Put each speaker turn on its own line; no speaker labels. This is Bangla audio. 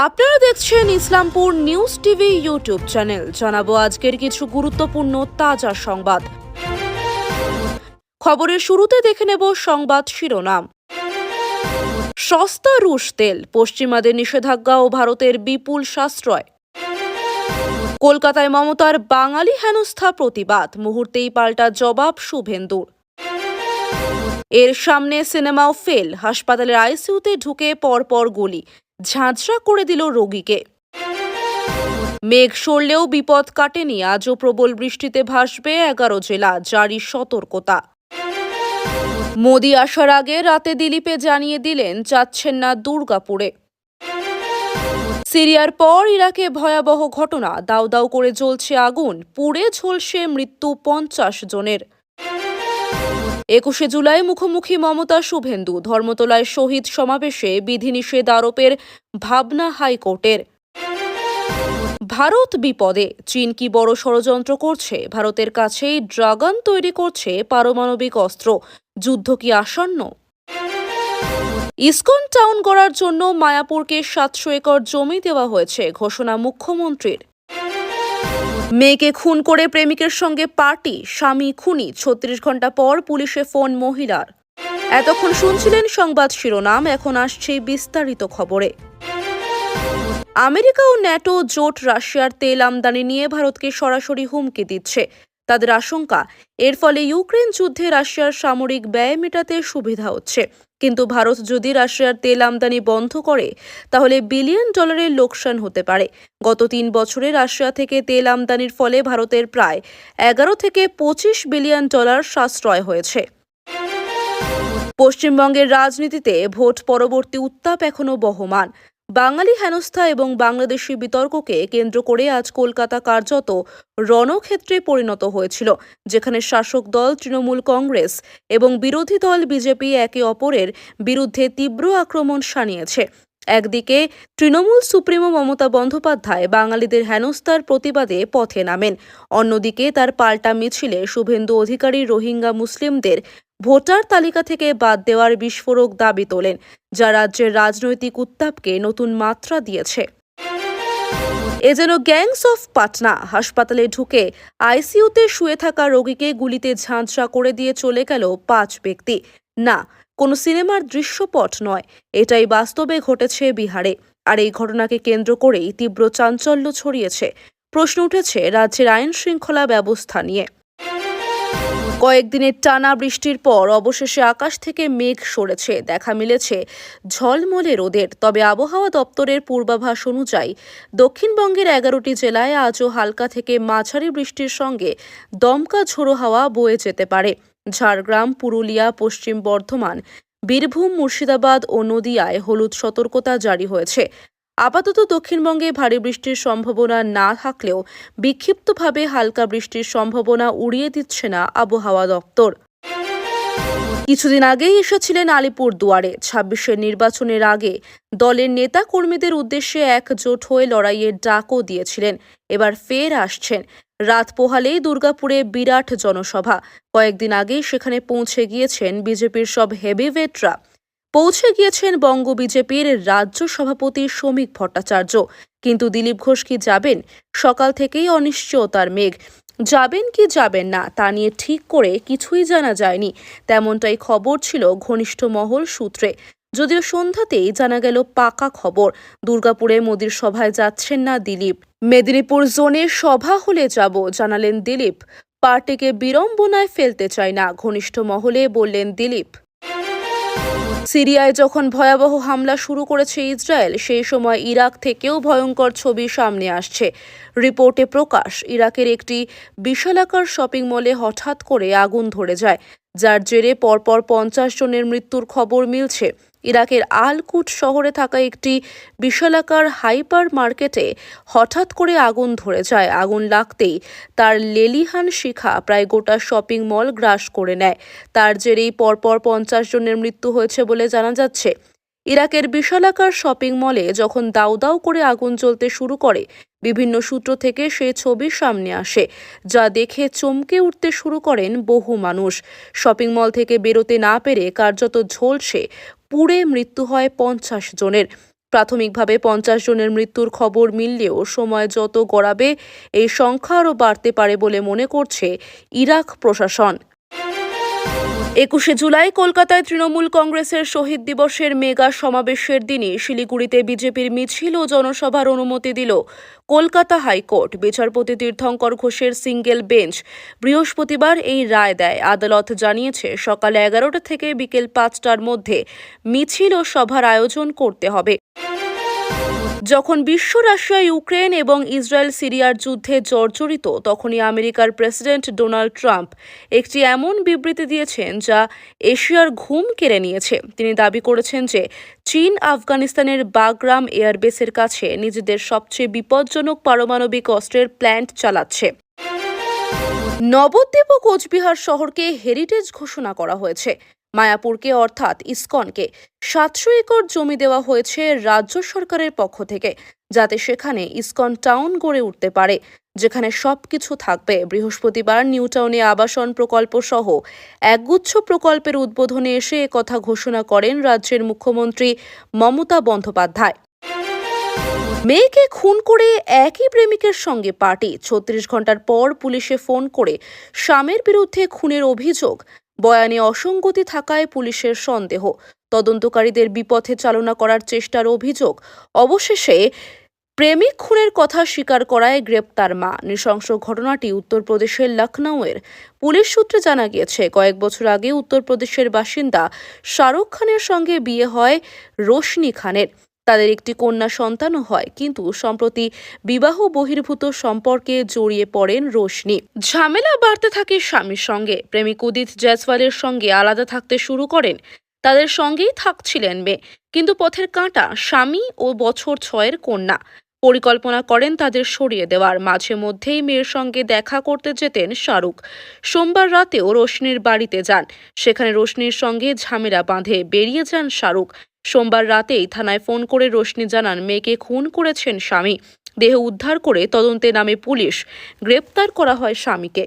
আপনারা দেখছেন Islampur news TV YouTube channel. জানাব আজকের কিছু গুরুত্বপূর্ণ তাজা সংবাদ। খবরের শুরুতে দেখে নেব সংবাদ শিরোনাম। সস্তা রুশ তেল, পশ্চিমাদের নিষেধাজ্ঞা ও ভারতের বিপুল সাশ্রয়। কলকাতায় মমতার বাঙালি হেনস্থা প্রতিবাদ, মুহূর্তেই পাল্টা জবাব শুভেন্দুর। এর সামনে সিনেমাও ফেল, হাসপাতালের আইসিইউতে ঢুকে পরপর গুলি। ঝাঁঝরা করে দিল রোগীকে। মেঘ সরলেও বিপদ কাটেনি, আজও প্রবল বৃষ্টিতে ভাসবে এগারো জেলা, জারি সতর্কতা। মোদি আসার আগে রাতে দিলীপে জানিয়ে দিলেন, যাচ্ছেন না দুর্গাপুরে। সিরিয়ার পর ইরাকে ভয়াবহ ঘটনা দাউ দাউ করে জ্বলছে আগুন, পুড়ে ঝলসে মৃত্যু পঞ্চাশ জনের। একুশে জুলাই মুখোমুখি মমতা শুভেন্দু ধর্মতলায় শহীদ সমাবেশে বিধিনিষেধ আরোপের ভাবনা হাইকোর্টের। ভারত বিপদে, চীন কি বড় ষড়যন্ত্র করছে? ভারতের কাছেই ড্রাগন তৈরি করছে পারমাণবিক অস্ত্র। যুদ্ধ কি আসন্ন? ইসকন টাউন গড়ার জন্য মায়াপুরকে সাতশো একর জমি দেওয়া হয়েছে, ঘোষণা মুখ্যমন্ত্রীর। মেয়েকে খুন করে প্রেমিকের সঙ্গে পার্টি, স্বামী খুনি, ছত্রিশ ঘণ্টা পর পুলিশে ফোন মহিলার। এতক্ষণ শুনছিলেন সংবাদ শিরোনাম, এখন আসছে বিস্তারিত খবরে। আমেরিকা ও ন্যাটো জোট রাশিয়ার তেল আমদানি নিয়ে ভারতকে সরাসরি হুমকি দিচ্ছে। তাদের আশঙ্কা। এর ফলে ইউক্রেন যুদ্ধে রাশিয়ার সামরিক ব্যয় মেটাতে সুবিধা হচ্ছে। কিন্তু ভারত যদি রাশিয়ার তেল আমদানি বন্ধ করে, তাহলে বিলিয়ন ডলারের লোকসান হতে পারে। গত তিন বছরে রাশিয়া থেকে তেল আমদানির ফলে ভারতের প্রায় এগারো থেকে পঁচিশ বিলিয়ন ডলার সাশ্রয় হয়েছে। পশ্চিমবঙ্গের রাজনীতিতে ভোট পরবর্তী উত্তাপ এখনও বহমান। বাঙালি হেনস্থা এবং বাংলাদেশি বিতর্ককে কেন্দ্র করে আজ কলকাতা কার্যত রণক্ষেত্রে পরিণত হয়েছিল, যেখানে শাসক দল, তৃণমূল কংগ্রেস এবং বিরোধী দল বিজেপি একে অপরের বিরুদ্ধে তীব্র আক্রমণ শানিয়েছে। একদিকে, তৃণমূল সুপ্রিমো মমতা বন্দ্যোপাধ্যায় বাঙালিদের হেনস্থার প্রতিবাদে পথে নামেন। অন্যদিকে, তার পাল্টা মিছিলে শুভেন্দু অধিকারী রোহিঙ্গা মুসলিমদের ভোটার তালিকা থেকে বাদ দেওয়ার বিস্ফোরক দাবি তোলেন, যা রাজ্যের রাজনৈতিক উত্তাপকে নতুন মাত্রা দিয়েছে। এ যেন গ্যাংস অফ পাটনা হাসপাতালে ঢুকে আইসিইউতে শুয়ে থাকা রোগীকে গুলিতে ঝাঁঝরা করে দিয়ে চলে গেল পাঁচ ব্যক্তি। না কোনো সিনেমার দৃশ্যপট নয়। এটাই বাস্তবে ঘটেছে বিহারে। আর এই ঘটনাকে কেন্দ্র করেই তীব্র চাঞ্চল্য ছড়িয়েছে। প্রশ্ন উঠেছে রাজ্যের আইন শৃঙ্খলা ব্যবস্থা নিয়ে। কয়েকদিনের টানা বৃষ্টির পর অবশেষে আকাশ থেকে মেঘ সরেছে। দেখা মিলেছে ঝলমলে রোদের। তবে আবহাওয়া দপ্তরের পূর্বাভাস অনুযায়ী দক্ষিণবঙ্গের এগারোটি জেলায় আজও হালকা থেকে মাঝারি বৃষ্টির সঙ্গে দমকা ঝোড়ো হাওয়া বয়ে যেতে পারে। ঝাড়গ্রাম, পুরুলিয়া, পশ্চিম বর্ধমান, বীরভূম, মুর্শিদাবাদ ও নদিয়ায় হলুদ সতর্কতা জারি হয়েছে। আপাতত দক্ষিণবঙ্গে ভারী বৃষ্টির সম্ভাবনা না থাকলেও বিক্ষিপ্তভাবে হালকা বৃষ্টির সম্ভাবনা উড়িয়ে দিচ্ছে না আবহাওয়া দপ্তর। কিছুদিন আগেই এসেছিলেন আলিপুর দুয়ারে ছাব্বিশের নির্বাচনের আগে দলের নেতা কর্মীদের উদ্দেশ্যে একজোট হয়ে লড়াইয়ের ডাকও দিয়েছিলেন। এবার ফের আসছেন। রাত পোহালেই দুর্গাপুরে বিরাট জনসভা। কয়েকদিন আগেই সেখানে পৌঁছে গিয়েছেন বিজেপির সব হেভিওয়েটরা। পৌঁছে গিয়েছেন বঙ্গ বিজেপির রাজ্য সভাপতি শ্রমিক ভট্টাচার্য। কিন্তু দিলীপ ঘোষ কি যাবেন? সকাল থেকেই অনিশ্চয়তার মেঘ। যাবেন কি যাবেন না, তা নিয়ে ঠিক করে কিছুই জানা যায়নি। তেমনটাই খবর ছিল ঘনিষ্ঠ মহল সূত্রে। যদিও সন্ধ্যাতেই জানা গেল পাকা খবর দুর্গাপুরে মোদির সভায় যাচ্ছেন না দিলীপ। মেদিনীপুর জোনে সভা হলে যাব, জানালেন দিলীপ। পার্টিকে বিড়ম্বনায় ফেলতে চায় না, ঘনিষ্ঠ মহলে বললেন দিলীপ। সিরিয়ায় যখন ভয়াবহ হামলা শুরু করেছে ইসরায়েল, সেই সময় ইরাক থেকেও ভয়ঙ্কর ছবি সামনে আসছে। রিপোর্টে প্রকাশ, ইরাকের একটি বিশালাকার শপিং মলে হঠাৎ করে আগুন ধরে যায়, যার জেরে পরপর পঞ্চাশ জনের মৃত্যুর খবর মিলছে। ইরাকের আলকুট শহরে থাকা একটি বিশালাকার হাইপার মার্কেটে হঠাৎ করে আগুন ধরে যায়। আগুন লাগতেই তার লেলিহান শিখা প্রায় গোটা শপিং মল গ্রাস করে নেয়। তার জেরেই পরপর পঞ্চাশ জনের মৃত্যু হয়েছে বলে জানা যাচ্ছে। ইরাকের বিশালাকার শপিং মলে যখন দাউ দাউ করে আগুন জ্বলতে শুরু করে, বিভিন্ন সূত্র থেকে সেই ছবি সামনে আসে, যা দেখে চমকে উঠতে শুরু করেন বহু মানুষ। শপিং মল থেকে বেরোতে না পেরে কার্যত ঝলসে, পুড়ে মৃত্যু হয় পঞ্চাশ জনের। প্রাথমিকভাবে পঞ্চাশ জনের মৃত্যুর খবর মিললেও সময় যত গড়াবে, এই সংখ্যা আরও বাড়তে পারে বলে মনে করছে ইরাক প্রশাসন। একুশে জুলাই কলকাতায় তৃণমূল কংগ্রেসের শহীদ দিবসের মেগা সমাবেশের দিনই শিলিগুড়িতে বিজেপির মিছিল ও জনসভার অনুমতি দিল কলকাতা হাইকোর্ট। বিচারপতি তীর্থঙ্কর ঘোষের সিঙ্গেল বেঞ্চ বৃহস্পতিবার এই রায় দেয়। আদালত জানিয়েছে, সকাল এগারোটা থেকে বিকেল পাঁচটার মধ্যে মিছিল ও সভার আয়োজন করতে হবে। যখন বিশ্ব রাশিয়া, ইউক্রেন এবং ইসরায়েল সিরিয়ার যুদ্ধে জর্জরিত, তখনই আমেরিকার প্রেসিডেন্ট ডোনাল্ড ট্রাম্প একটি এমন বিবৃতি দিয়েছেন যা এশিয়ার ঘুম কেড়ে নিয়েছে। তিনি দাবি করেছেন যে চীন আফগানিস্তানের বাগরাম এয়ারবেসের কাছে নিজেদের সবচেয়ে বিপজ্জনক পারমাণবিক অস্ত্রের প্ল্যান্ট চালাচ্ছে। নবদ্বীপ ও কোচবিহার শহরকে হেরিটেজ ঘোষণা করা হয়েছে। মায়াপুরকে অর্থাৎ ইসকনকে সাতশো একর জমি দেওয়া হয়েছে রাজ্য সরকারের পক্ষ থেকে, যাতে সেখানে ইসকন টাউন গড়ে উঠতে পারে, যেখানে সবকিছু থাকবে। বৃহস্পতিবার নিউ টাউনে আবাসন প্রকল্প সহ একগুচ্ছ প্রকল্পের উদ্বোধনে এসে কথা ঘোষণা করেন রাজ্যের মুখ্যমন্ত্রী মমতা বন্দ্যোপাধ্যায়। মেয়েকে খুন করে একই প্রেমিকের সঙ্গে পার্টি, ছত্রিশ ঘণ্টার পর পুলিশে ফোন করে স্বামীর বিরুদ্ধে খুনের অভিযোগ। বয়ানে অসঙ্গতি থাকায় পুলিশের সন্দেহ। তদন্তকারীদের বিপথে চালনা করার চেষ্টার অভিযোগ। অবশেষে প্রেমিক খুনের কথা স্বীকার করায় গ্রেপ্তার মা। নৃশংস ঘটনাটি উত্তরপ্রদেশের লখনৌয়ের পুলিশ সূত্রে জানা গিয়েছে, কয়েক বছর আগে উত্তরপ্রদেশের বাসিন্দা শাহরুখ খানের সঙ্গে বিয়ে হয় রোশনি খানের। তাদের একটি কন্যা সন্তানও হয়, কিন্তু সম্প্রতি বিবাহ বহির্ভূত সম্পর্কে জড়িয়ে পড়েন রোশনি। ঝামেলা বাড়তে থাকে স্বামীর সঙ্গে। প্রেমিক উদিত জয়সওয়ালের সঙ্গে আলাদা থাকতে শুরু করেন। তাদের সঙ্গেই থাকছিলেন মেয়ে, কিন্তু পথের কাঁটা স্বামী ও বছর ছয়ের কন্যা। পরিকল্পনা করেন তাদের সরিয়ে দেওয়ার। মাঝে মধ্যেই মেয়ের সঙ্গে দেখা করতে যেতেন শাহরুখ। সোমবার রাতেও রোশনির বাড়িতে যান। সেখানে রোশনির সঙ্গে ঝামেলা বাঁধে। বেরিয়ে যান শাহরুখ। সোমবার রাতেই থানায় ফোন করে রোশনি জানান, মেয়েকে খুন করেছেন স্বামী। দেহ উদ্ধার করে তদন্তে নামে পুলিশ। গ্রেপ্তার করা হয় স্বামীকে।